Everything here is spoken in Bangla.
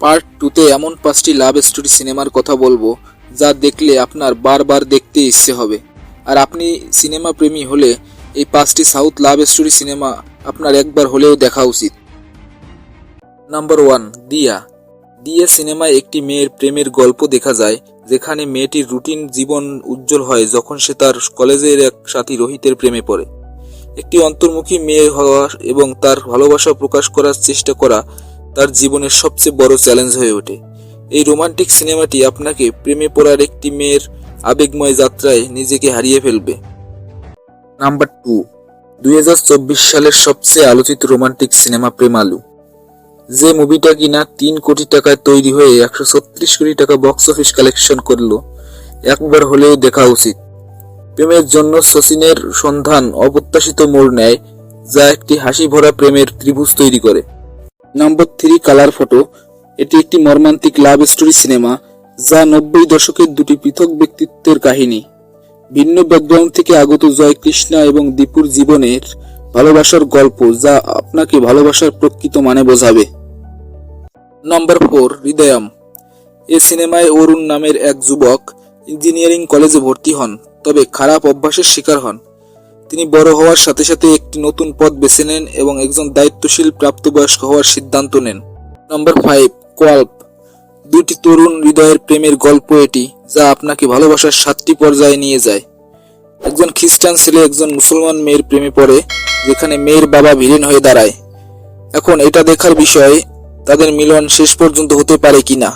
পার্ট টুতে এমন পাঁচটি লাভ স্টোরি সিনেমার কথা বলব, যা দেখলে আপনার বারবার দেখতে ইচ্ছে হবে। আর আপনি সিনেমা প্রেমী হলে এই পাঁচটি সাউথ লাভ স্টোরি সিনেমা আপনার একবার হলেও দেখা উচিত। নাম্বার ওয়ান দিয়া দিয়া সিনেমায় একটি মেয়ের প্রেমের গল্প দেখা যায়, যেখানে মেয়েটির রুটিন জীবন উজ্জ্বল হয় যখন সে তার কলেজের এক সাথী রোহিতের প্রেমে পড়ে। একটি অন্তর্মুখী মেয়ে হওয়া এবং তার ভালোবাসা প্রকাশ করার চেষ্টা করা তার জীবনের সবচেয়ে বড় চ্যালেঞ্জ হয়ে ওঠে। এই রোমান্টিক সিনেমাটি আপনাকে প্রেমে পড়ার একটি মেয়ের আবেগময় যাত্রায় নিজেকে হারিয়ে ফেলবে। নাম্বার টু দুই সালের সবচেয়ে আলোচিত রোমান্টিক সিনেমা প্রেমালু। যে মুভিটা কিনা তিন কোটি টাকায় তৈরি হয়ে একশো ছত্রিশ কোটি টাকা বক্স অফিস কালেকশন করল, একবার হলেও দেখা উচিত। প্রেমের জন্য সচিনের সন্ধান অপ্রত্যাশিত মোড় নেয়, যা একটি হাসি ভরা প্রেমের ত্রিভুজ তৈরি করে। Number three colour photo. এটি একটি মর্মান্তিক লাভ স্টোরি সিনেমা যা নব্বই দশকের দুটি পৃথক ব্যক্তিত্বের কাহিনী। ভিন্ন ব্যাকগ্রাউন্ড থেকে আগত জয় কৃষ্ণা এবং দীপুর জীবনের ভালোবাসার গল্প, যা আপনাকে ভালোবাসার প্রকৃত মানে বোঝাবে। নম্বর ফোর, হৃদয়ম। এ সিনেমায় অরুণ নামের এক যুবক ইঞ্জিনিয়ারিং কলেজে ভর্তি হন, তবে খারাপ অভ্যাসের শিকার হন। তিনি বড় হওয়ার সাথে সাথে একটি নতুন পথ বেছে নেন এবং একজন দায়িত্বশীল প্রাপ্তবয়স্ক হওয়ার সিদ্ধান্ত নেন। নম্বর ফাইভ, কোয়াল্প। দুটি তরুণ হৃদয়ের প্রেমের গল্প এটি, যা আপনাকে ভালোবাসার সাতটি পর্যায়ে নিয়ে যায়। একজন খ্রিস্টান ছেলে একজন মুসলমান মেয়ের প্রেমে পড়ে, যেখানে মেয়ের বাবা ভিলেন হয়ে দাঁড়ায়। এখন এটা দেখার বিষয়, তাদের মিলন শেষ পর্যন্ত হতে পারে কিনা।